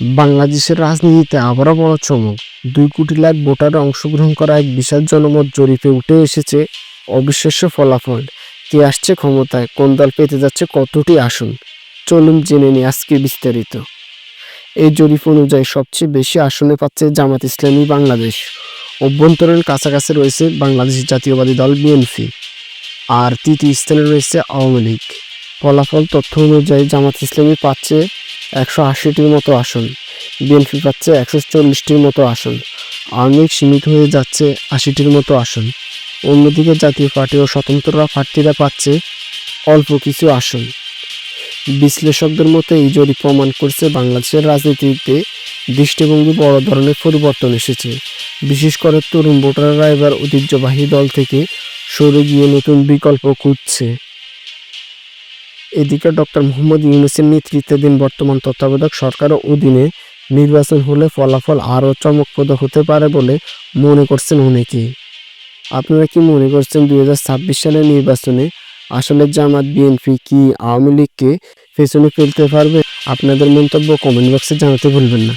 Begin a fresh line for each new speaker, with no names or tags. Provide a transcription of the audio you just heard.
বাংলাদেশের রাজনীতিতে আবারও বড় চমক। দুই কোটি লাখ ভোটারে অংশগ্রহণ করা এক বিশাল জনমত জরিপে উঠে এসেছে অবিশ্বাস্য ফলাফল। কে আসছে ক্ষমতায়, কোন দল পেতে যাচ্ছে কতটি আসন? চলুন জেনে নিই আজকে বিস্তারিত। এই জরিপ অনুযায়ী সবচেয়ে বেশি আসনে পাচ্ছে জামাত ইসলামী বাংলাদেশ। অভ্যন্তরীণ কাছাকাছি রয়েছে বাংলাদেশ জাতীয়বাদী দল বিএনপি, আর তৃতীয় স্থানে রয়েছে আওয়ামী লীগ। ফলাফল তথ্য অনুযায়ী জামাত ইসলামী পাচ্ছে একশো আশিটির মতো আসন। বিএনপি পাচ্ছে একশো চল্লিশটির মতো আসন। আওয়ামী লীগ সীমিত হয়ে যাচ্ছে আশিটির মতো আসন। অন্যদিকে জাতীয় পার্টি ও স্বতন্ত্ররা প্রার্থীরা পাচ্ছে অল্প কিছু আসন। বিশ্লেষকদের মতে এই জরিপ প্রমাণ করছে বাংলাদেশের রাজনীতিতে দৃষ্টিভঙ্গি বড় ধরনের পরিবর্তন এসেছে। বিশেষ করে তরুণ ভোটাররা এবার ঐতিহ্যবাহী দল থেকে সরে গিয়ে নতুন বিকল্প খুঁজছে। এদিকে ডক্টর মোহাম্মদ ইউনুসের নেতৃত্বাধীন বর্তমান তত্ত্বাবধায়ক সরকারের অধীনে নির্বাচন হলে ফলাফল আরও চমকপ্রদ হতে পারে বলে মনে করছেন অনেকে। আপনারা কি মনে করছেন দু হাজার ছাব্বিশ সালের নির্বাচনে আসলে জামাত, বিএনপি কি আওয়ামী লীগকে পেছনে ফেলতে পারবে? আপনাদের মন্তব্য কমেন্ট বক্সে জানাতে ভুলবেন না।